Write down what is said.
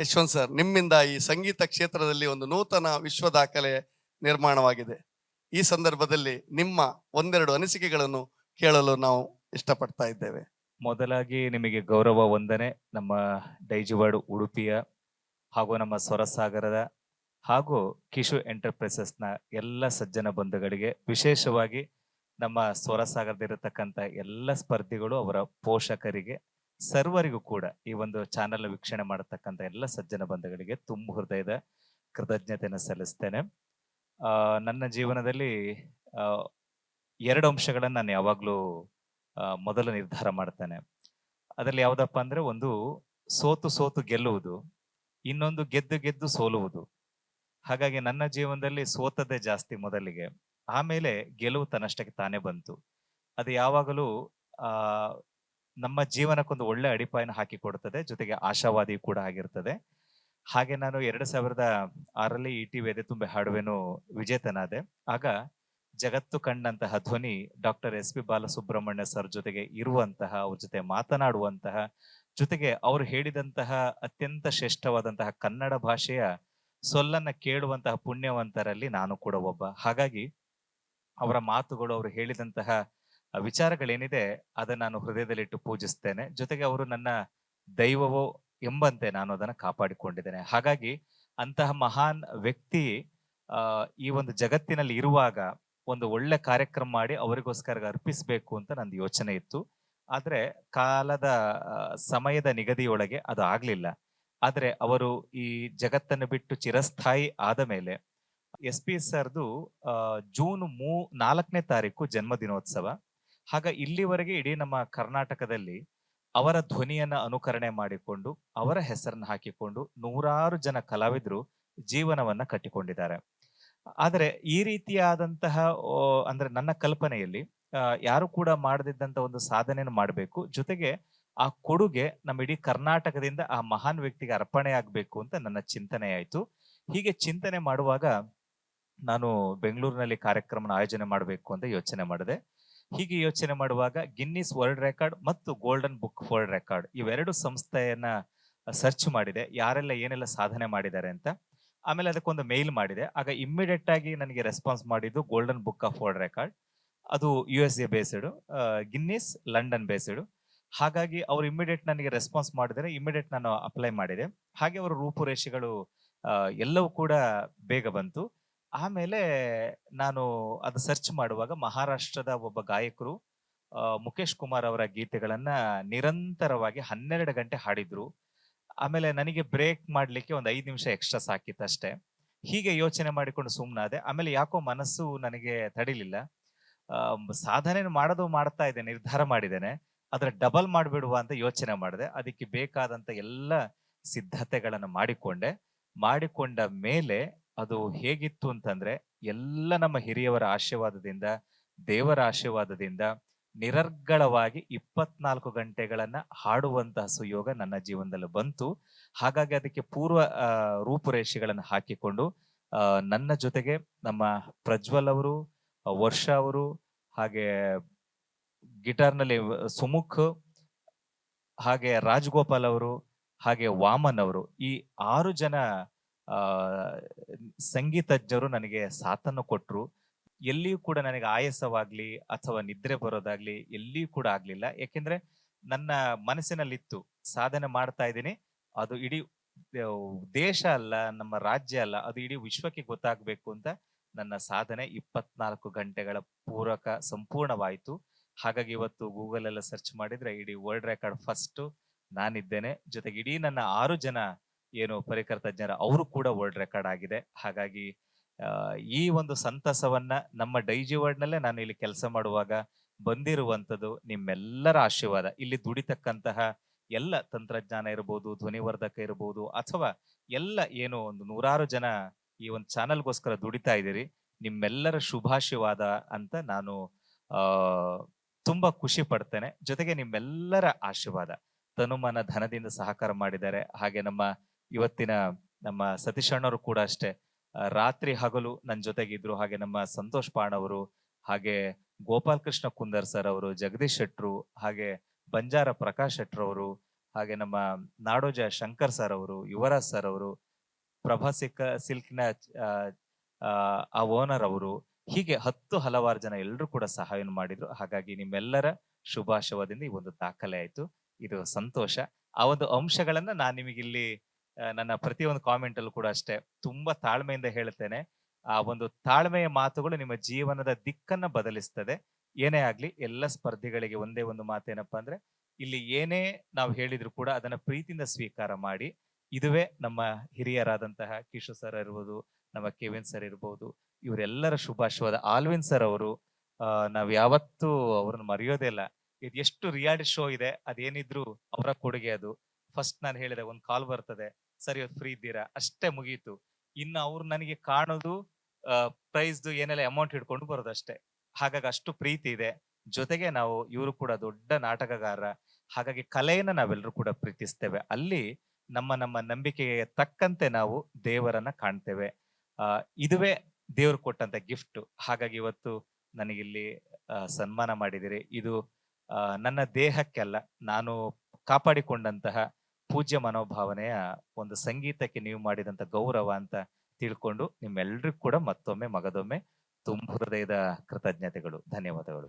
Yashwant sir, ನಿಮ್ಮಿಂದ ಈ ಸಂಗೀತ ಕ್ಷೇತ್ರದಲ್ಲಿ ಒಂದು ನೂತನ ವಿಶ್ವ ದಾಖಲೆ ನಿರ್ಮಾಣವಾಗಿದೆ. ಈ ಸಂದರ್ಭದಲ್ಲಿ ನಿಮ್ಮ ಒಂದೆರಡು ಅನಿಸಿಕೆಗಳನ್ನು ಕೇಳಲು ನಾವು ಇಷ್ಟಪಡ್ತಾ ಇದ್ದೇವೆ. ಮೊದಲಾಗಿ ನಿಮಗೆ ಗೌರವ, ವಂದನೆ. ನಮ್ಮ ಡೈಜಿವಾಡ್ ಉಡುಪಿಯ ಹಾಗೂ ನಮ್ಮ ಸ್ವರಸಾಗರದ ಹಾಗೂ ಕಿಶು ಎಂಟರ್ಪ್ರೈಸಸ್ನ ಎಲ್ಲ ಸಜ್ಜನ ಬಂಧುಗಳಿಗೆ ವಿಶೇಷವಾಗಿ ನಮ್ಮ ಸ್ವರಸಾಗರದಿರತಕ್ಕಂಥ ಎಲ್ಲ ಸ್ಪರ್ಧಿಗಳು, ಅವರ ಪೋಷಕರಿಗೆ ಸರ್ವರಿಗೂ ಕೂಡ ಈ ಒಂದು ಚಾನೆಲ್ ವೀಕ್ಷಣೆ ಮಾಡತಕ್ಕಂಥ ಎಲ್ಲ ಸಜ್ಜನ ಬಂಧುಗಳಿಗೆ ತುಂಬ ಹೃದಯದ ಕೃತಜ್ಞತೆಯನ್ನು ಸಲ್ಲಿಸ್ತೇನೆ. ನನ್ನ ಜೀವನದಲ್ಲಿ ಎರಡು ಅಂಶಗಳನ್ನು ನಾನು ಯಾವಾಗಲೂ ಮೊದಲು ನಿರ್ಧಾರ ಮಾಡ್ತೇನೆ. ಅದರಲ್ಲಿ ಯಾವುದಪ್ಪ ಅಂದ್ರೆ ಒಂದು ಸೋತು ಸೋತು ಗೆಲ್ಲುವುದು, ಇನ್ನೊಂದು ಗೆದ್ದು ಗೆದ್ದು ಸೋಲುವುದು. ಹಾಗಾಗಿ ನನ್ನ ಜೀವನದಲ್ಲಿ ಸೋತದ್ದೇ ಜಾಸ್ತಿ ಮೊದಲಿಗೆ, ಆಮೇಲೆ ಗೆಲುವು ತನ್ನಷ್ಟಕ್ಕೆ ತಾನೇ ಬಂತು. ಅದು ಯಾವಾಗಲೂ ನಮ್ಮ ಜೀವನಕ್ಕೊಂದು ಒಳ್ಳೆ ಅಡಿಪಾಯನ ಹಾಕಿಕೊಡುತ್ತದೆ ಜೊತೆಗೆ ಆಶಾವಾದಿ ಕೂಡ ಆಗಿರ್ತದೆ. ಹಾಗೆ ನಾನು ಎರಡು ಸಾವಿರದ ಆರಲ್ಲಿ ಇ ಟಿ ವೇದೆ ತುಂಬೆ ಹಾಡುವೆನು ವಿಜೇತನಾದೆ. ಆಗ ಜಗತ್ತು ಕಂಡಂತಹ ಧ್ವನಿ doctor S P Balasubrahmanya sir ಜೊತೆಗೆ ಇರುವಂತಹ, ಅವ್ರ ಜೊತೆ ಮಾತನಾಡುವಂತಹ, ಜೊತೆಗೆ ಅವರು ಹೇಳಿದಂತಹ ಅತ್ಯಂತ ಶ್ರೇಷ್ಠವಾದಂತಹ ಕನ್ನಡ ಭಾಷೆಯ ಸೊಲ್ಲನ್ನ ಕೇಳುವಂತಹ ಪುಣ್ಯವಂತರಲ್ಲಿ ನಾನು ಕೂಡ ಒಬ್ಬ. ಹಾಗಾಗಿ ಅವರ ಮಾತುಗಳು, ಅವರು ಹೇಳಿದಂತಹ ವಿಚಾರಗಳೇನಿದೆ ಅದನ್ನ ನಾನು ಹೃದಯದಲ್ಲಿಟ್ಟು ಪೂಜಿಸ್ತೇನೆ. ಜೊತೆಗೆ ಅವರು ನನ್ನ ದೈವವೋ ಎಂಬಂತೆ ನಾನು ಅದನ್ನ ಕಾಪಾಡಿಕೊಂಡಿದ್ದೇನೆ. ಹಾಗಾಗಿ ಅಂತಹ ಮಹಾನ್ ವ್ಯಕ್ತಿ ಈ ಒಂದು ಜಗತ್ತಿನಲ್ಲಿ ಇರುವಾಗ ಒಂದು ಒಳ್ಳೆ ಕಾರ್ಯಕ್ರಮ ಮಾಡಿ ಅವರಿಗೋಸ್ಕರ ಅರ್ಪಿಸಬೇಕು ಅಂತ ನಂದು ಯೋಚನೆ ಇತ್ತು. ಆದ್ರೆ ಕಾಲದ ಸಮಯದ ನಿಗದಿಯೊಳಗೆ ಅದು ಆಗ್ಲಿಲ್ಲ. ಆದರೆ ಅವರು ಈ ಜಗತ್ತನ್ನು ಬಿಟ್ಟು ಚಿರಸ್ಥಾಯಿ ಆದ ಮೇಲೆ ಎಸ್ ಪಿ ಸರ್ದು ಜೂನ್ ಮೂ ನಾಲ್ಕನೇ ತಾರೀಕು ಜನ್ಮ ಹಾಗ ಇಲ್ಲಿವರೆಗೆ ಇಡೀ ನಮ್ಮ ಕರ್ನಾಟಕದಲ್ಲಿ ಅವರ ಧ್ವನಿಯನ್ನ ಅನುಕರಣೆ ಮಾಡಿಕೊಂಡು ಅವರ ಹೆಸರನ್ನ ಹಾಕಿಕೊಂಡು ನೂರಾರು ಜನ ಕಲಾವಿದರು ಜೀವನವನ್ನ ಕಟ್ಟಿಕೊಂಡಿದ್ದಾರೆ. ಆದರೆ ಈ ರೀತಿಯಾದಂತಹ ಅಂದ್ರೆ ನನ್ನ ಕಲ್ಪನೆಯಲ್ಲಿ ಯಾರು ಕೂಡ ಮಾಡದಿದ್ದಂತ ಒಂದು ಸಾಧನೆಯನ್ನು ಮಾಡಬೇಕು. ಜೊತೆಗೆ ಆ ಕೊಡುಗೆ ನಮ್ಮ ಇಡೀ ಕರ್ನಾಟಕದಿಂದ ಆ ಮಹಾನ್ ವ್ಯಕ್ತಿಗೆ ಅರ್ಪಣೆ ಆಗ್ಬೇಕು ಅಂತ ನನ್ನ ಚಿಂತನೆ ಆಯ್ತು. ಹೀಗೆ ಚಿಂತನೆ ಮಾಡುವಾಗ ನಾನು ಬೆಂಗಳೂರಿನಲ್ಲಿ ಕಾರ್ಯಕ್ರಮನ ಆಯೋಜನೆ ಮಾಡಬೇಕು ಅಂತ ಯೋಚನೆ ಮಾಡಿದೆ. ಹೀಗೆ ಯೋಚನೆ ಮಾಡುವಾಗ ಗಿನ್ನಿಸ್ ವರ್ಲ್ಡ್ ರೆಕಾರ್ಡ್ ಮತ್ತು ಗೋಲ್ಡನ್ ಬುಕ್ ವರ್ಲ್ಡ್ ರೆಕಾರ್ಡ್ ಇವೆರಡು ಸಂಸ್ಥೆಯನ್ನ ಸರ್ಚ್ ಮಾಡಿದೆ. ಯಾರೆಲ್ಲ ಏನೆಲ್ಲ ಸಾಧನೆ ಮಾಡಿದ್ದಾರೆ ಅಂತ. ಆಮೇಲೆ ಅದಕ್ಕೊಂದು ಮೇಲ್ ಮಾಡಿದೆ. ಆಗ ಇಮ್ಮಿಡಿಯೇಟ್ ಆಗಿ ನನಗೆ ರೆಸ್ಪಾನ್ಸ್ ಮಾಡಿದ್ದು golden book of world record. ಅದು U S A based Guinness, London based ಹಾಗಾಗಿ ಅವರು ಇಮ್ಮಿಡಿಯೇಟ್ ನನಗೆ ರೆಸ್ಪಾನ್ಸ್ ಮಾಡಿದರೆ ಇಮಿಡಿಯೇಟ್ ನಾನು ಅಪ್ಲೈ ಮಾಡಿದೆ. ಹಾಗೆ ಅವರ ರೂಪುರೇಷೆಗಳು ಎಲ್ಲವೂ ಕೂಡ ಬೇಗ ಬಂತು. ಆಮೇಲೆ ನಾನು ಅದು ಸರ್ಚ್ ಮಾಡುವಾಗ ಮಹಾರಾಷ್ಟ್ರದ ಒಬ್ಬ ಗಾಯಕರು ಮುಖೇಶ್ ಕುಮಾರ್ ಅವರ ಗೀತೆಗಳನ್ನ ನಿರಂತರವಾಗಿ ಹನ್ನೆರಡು ಗಂಟೆ ಹಾಡಿದ್ರು. ಆಮೇಲೆ ನನಗೆ ಬ್ರೇಕ್ ಮಾಡ್ಲಿಕ್ಕೆ ಒಂದು ಐದು ನಿಮಿಷ ಎಕ್ಸ್ಟ್ರಾ ಸಾಕಿತ್ತಷ್ಟೇ ಹೀಗೆ ಯೋಚನೆ ಮಾಡಿಕೊಂಡು ಸುಮ್ಮನಾದೆ ಆಮೇಲೆ ಯಾಕೋ ಮನಸ್ಸು ನನಗೆ ತಡಿಲಿಲ್ಲ. ಸಾಧನೆ ಮಾಡೋದು ಮಾಡ್ತಾ ಇದ್ದೆ, ನಿರ್ಧಾರ ಮಾಡಿದ್ದೇನೆ. ಅದ್ರ ಡಬಲ್ ಮಾಡಿಬಿಡುವ ಅಂತ ಯೋಚನೆ ಮಾಡಿದೆ. ಅದಕ್ಕೆ ಬೇಕಾದಂತ ಎಲ್ಲ ಸಿದ್ಧತೆಗಳನ್ನು ಮಾಡಿಕೊಂಡೆ. ಮಾಡಿಕೊಂಡ ಮೇಲೆ ಅದು ಹೇಗಿತ್ತು ಅಂತಂದ್ರೆ ಎಲ್ಲ ನಮ್ಮ ಹಿರಿಯವರ ಆಶೀರ್ವಾದದಿಂದ ದೇವರ ಆಶೀರ್ವಾದದಿಂದ ನಿರರ್ಗಳವಾಗಿ ಇಪ್ಪತ್ನಾಲ್ಕು ಗಂಟೆಗಳನ್ನ ಹಾಡುವಂತಹ ಸುಯೋಗ ನನ್ನ ಜೀವನದಲ್ಲಿ ಬಂತು. ಹಾಗಾಗಿ ಅದಕ್ಕೆ ಪೂರ್ವ ರೂಪುರೇಷೆಗಳನ್ನು ಹಾಕಿಕೊಂಡು ನನ್ನ ಜೊತೆಗೆ ನಮ್ಮ ಪ್ರಜ್ವಲ್ ಅವರು ವರ್ಷ ಅವರು ಹಾಗೆ ಗಿಟಾರ್ನಲ್ಲಿ ಸುಮುಖ್ ಹಾಗೆ ರಾಜ್ಗೋಪಾಲ್ ಅವರು ಹಾಗೆ ವಾಮನ್ ಅವರು ಈ ಆರು ಜನ ಸಂಗೀತಜ್ಞರು ನನಗೆ ಸಾಥನ್ನು ಕೊಟ್ಟರು ಎಲ್ಲಿಯೂ ಕೂಡ ನನಗೆ ಆಯಾಸವಾಗ್ಲಿ ಅಥವಾ ನಿದ್ರೆ ಬರೋದಾಗ್ಲಿ ಎಲ್ಲಿಯೂ ಕೂಡ ಆಗ್ಲಿಲ್ಲ. ಯಾಕೆಂದ್ರೆ ನನ್ನ ಮನಸ್ಸಿನಲ್ಲಿತ್ತು. ಸಾಧನೆ ಮಾಡ್ತಾ ಇದ್ದೀನಿ. ಅದು ಇಡೀ ದೇಶ ಅಲ್ಲ, ನಮ್ಮ ರಾಜ್ಯ ಅಲ್ಲ, ಅದು ಇಡೀ ವಿಶ್ವಕ್ಕೆ ಗೊತ್ತಾಗ್ಬೇಕು ಅಂತ ನನ್ನ ಸಾಧನೆ ಇಪ್ಪತ್ನಾಲ್ಕು ಗಂಟೆಗಳ ಪೂರಕ ಸಂಪೂರ್ಣವಾಯಿತು. ಹಾಗಾಗಿ ಇವತ್ತು ಗೂಗಲ್ ಎಲ್ಲ ಸರ್ಚ್ ಮಾಡಿದ್ರೆ ಇಡೀ ವರ್ಲ್ಡ್ ರೆಕಾರ್ಡ್ ಫಸ್ಟ್ ನಾನಿದ್ದೇನೆ. ಜೊತೆಗೆ ಇಡೀ ನನ್ನ ಆರು ಜನ ಏನು ಪರಿಕರ ತಜ್ಞರ, ಅವರು ಕೂಡ ವರ್ಲ್ಡ್ ರೆಕಾರ್ಡ್ ಆಗಿದೆ. ಹಾಗಾಗಿ ಈ ಒಂದು ಸಂತಸವನ್ನ ನಮ್ಮ ಡೈಜಿ ವರ್ಡ್ ನಲ್ಲೇ ನಾನು ಇಲ್ಲಿ ಕೆಲಸ ಮಾಡುವಾಗ ಬಂದಿರುವಂಥದ್ದು ನಿಮ್ಮೆಲ್ಲರ ಆಶೀರ್ವಾದ. ಇಲ್ಲಿ ದುಡಿತಕ್ಕಂತಹ ಎಲ್ಲ ತಂತ್ರಜ್ಞಾನ ಇರಬಹುದು ಧ್ವನಿವರ್ಧಕ ಇರಬಹುದು ಅಥವಾ ಎಲ್ಲ ಏನು ಒಂದು ನೂರಾರು ಜನ ಈ ಒಂದು ಚಾನಲ್ಗೋಸ್ಕರ ದುಡಿತಾ ಇದ್ದೀರಿ, ನಿಮ್ಮೆಲ್ಲರ ಶುಭಾಶೀರ್ವಾದ ಅಂತ ನಾನು, ಆ, ತುಂಬಾ ಖುಷಿ ಪಡ್ತೇನೆ. ಜೊತೆಗೆ ನಿಮ್ಮೆಲ್ಲರ ಆಶೀರ್ವಾದ. ತನುಮನ ಧನದಿಂದ ಸಹಕಾರ ಮಾಡಿದ್ದಾರೆ. ಹಾಗೆ ನಮ್ಮ ಇವತ್ತಿನ ನಮ್ಮ ಸತೀಶ್ ಕೂಡ ಅಷ್ಟೇ. ರಾತ್ರಿ ಹಗಲು ನನ್ನ ಜೊತೆಗಿದ್ರು ಹಾಗೆ ನಮ್ಮ ಸಂತೋಷ್ ಪಾಣ್ ಅವರು ಹಾಗೆ ಗೋಪಾಲ್ ಕೃಷ್ಣ ಕುಂದರ್ ಸರ್ ಅವರು ಜಗದೀಶ್ ಶೆಟ್ರು ಹಾಗೆ ಬಂಜಾರ ಪ್ರಕಾಶ್ ಶೆಟ್ರ್ ಅವರು ಹಾಗೆ ನಮ್ಮ ನಾಡೋಜ ಶಂಕರ್ ಸರ್ ಅವರು ಯುವರಾಜ್ ಸರ್ ಅವರು ಪ್ರಭಾ ಸಿಕ್ಕ ಸಿಲ್ಕ್ನ ಆ, ಓನರ್ ಅವರು ಹೀಗೆ ಹತ್ತು ಹಲವಾರು ಜನ ಎಲ್ಲರೂ ಕೂಡ ಸಹಾಯ ಮಾಡಿದ್ರು. ಹಾಗಾಗಿ ನಿಮ್ಮೆಲ್ಲರ ಶುಭಾಶಯದಿಂದ ಈ ಒಂದು ದಾಖಲೆ ಆಯ್ತು. ಇದು ಸಂತೋಷ. ಆ ಒಂದು ಅಂಶಗಳನ್ನ ನಾನು ನಿಮಗಿಲ್ಲಿ ನನ್ನ ಪ್ರತಿಯೊಂದು ಕಾಮೆಂಟ್ ಅಲ್ಲೂ ಕೂಡ ಅಷ್ಟೇ. ತುಂಬಾ ತಾಳ್ಮೆಯಿಂದ ಹೇಳ್ತೇನೆ ಆ ಒಂದು ತಾಳ್ಮೆಯ ಮಾತುಗಳು ನಿಮ್ಮ ಜೀವನದ ದಿಕ್ಕನ್ನ ಬದಲಿಸ್ತದೆ. ಏನೇ ಆಗ್ಲಿ, ಎಲ್ಲ ಸ್ಪರ್ಧಿಗಳಿಗೆ ಒಂದೇ ಒಂದು ಮಾತೇನಪ್ಪಾ ಅಂದ್ರೆ, ಇಲ್ಲಿ ಏನೇ ನಾವು ಹೇಳಿದ್ರು ಕೂಡ ಅದನ್ನ ಪ್ರೀತಿಯಿಂದ ಸ್ವೀಕಾರ ಮಾಡಿ, ಇದುವೇ ನಮ್ಮ ಹಿರಿಯರಾದಂತಹ ಕಿಶೋರ್ ಸರ್ ಇರ್ಬೋದು, ನಮ್ಮ ಕೆವಿನ್ ಸರ್ ಇರ್ಬೋದು, ಇವರೆಲ್ಲರ ಶುಭಾಶಯವಾದ ಆಲ್ವಿನ್ ಸರ್ ಅವರು ನಾವ್ ಯಾವತ್ತೂ ಅವ್ರನ್ನ ಮರೆಯೋದೇ ಇಲ್ಲ. ಇದು ಎಷ್ಟು ರಿಯಾಲಿಟಿ ಶೋ ಇದೆ, ಅದೇನಿದ್ರು ಅವರ ಕೊಡುಗೆ ಅದು. ಫಸ್ಟ್ ನಾನು ಹೇಳಿದೆ ಒಂದು ಕಾಲ್ ಬರ್ತದೆ. ಸರಿ ಫ್ರೀ ಇದ್ದೀರಾ? ಅಷ್ಟೇ ಮುಗೀತು. ಇನ್ನು ಅವ್ರು ನನಗೆ ಕಾಣೋದು ಪ್ರೈಸ್ದು ಏನೆಲ್ಲ ಅಮೌಂಟ್ ಹಿಡ್ಕೊಂಡು ಬರೋದು ಅಷ್ಟೇ. ಹಾಗಾಗಿ ಅಷ್ಟು ಪ್ರೀತಿ ಇದೆ. ಜೊತೆಗೆ ನಾವು, ಇವರು ಕೂಡ ದೊಡ್ಡ ನಾಟಕಗಾರ. ಹಾಗಾಗಿ ಕಲೆಯನ್ನ ನಾವೆಲ್ಲರೂ ಕೂಡ ಪ್ರೀತಿಸ್ತೇವೆ. ಅಲ್ಲಿ ನಮ್ಮ ನಮ್ಮ ನಂಬಿಕೆಗೆ ತಕ್ಕಂತೆ ನಾವು ದೇವರನ್ನ ಕಾಣ್ತೇವೆ. ಆ, ಇದುವೇ ದೇವ್ರು ಕೊಟ್ಟಂತ ಗಿಫ್ಟ್ ಹಾಗಾಗಿ ಇವತ್ತು ನನಗಿಲ್ಲಿ ಸನ್ಮಾನ ಮಾಡಿದಿರಿ. ಇದು ನನ್ನ ದೇಹಕ್ಕೆಲ್ಲ ನಾನು ಕಾಪಾಡಿಕೊಂಡಂತಹ ಪೂಜ್ಯ ಮನೋಭಾವನೆಯ ಒಂದು ಸಂಗೀತಕ್ಕೆ ನೀವು ಮಾಡಿದಂತ ಗೌರವ ಅಂತ ತಿಳ್ಕೊಂಡು ನಿಮ್ಮೆಲ್ರಿಗೂ ಕೂಡ ಮತ್ತೊಮ್ಮೆ ಮಗದೊಮ್ಮೆ ತುಂಬ ಹೃದಯದ ಕೃತಜ್ಞತೆಗಳು, ಧನ್ಯವಾದಗಳು.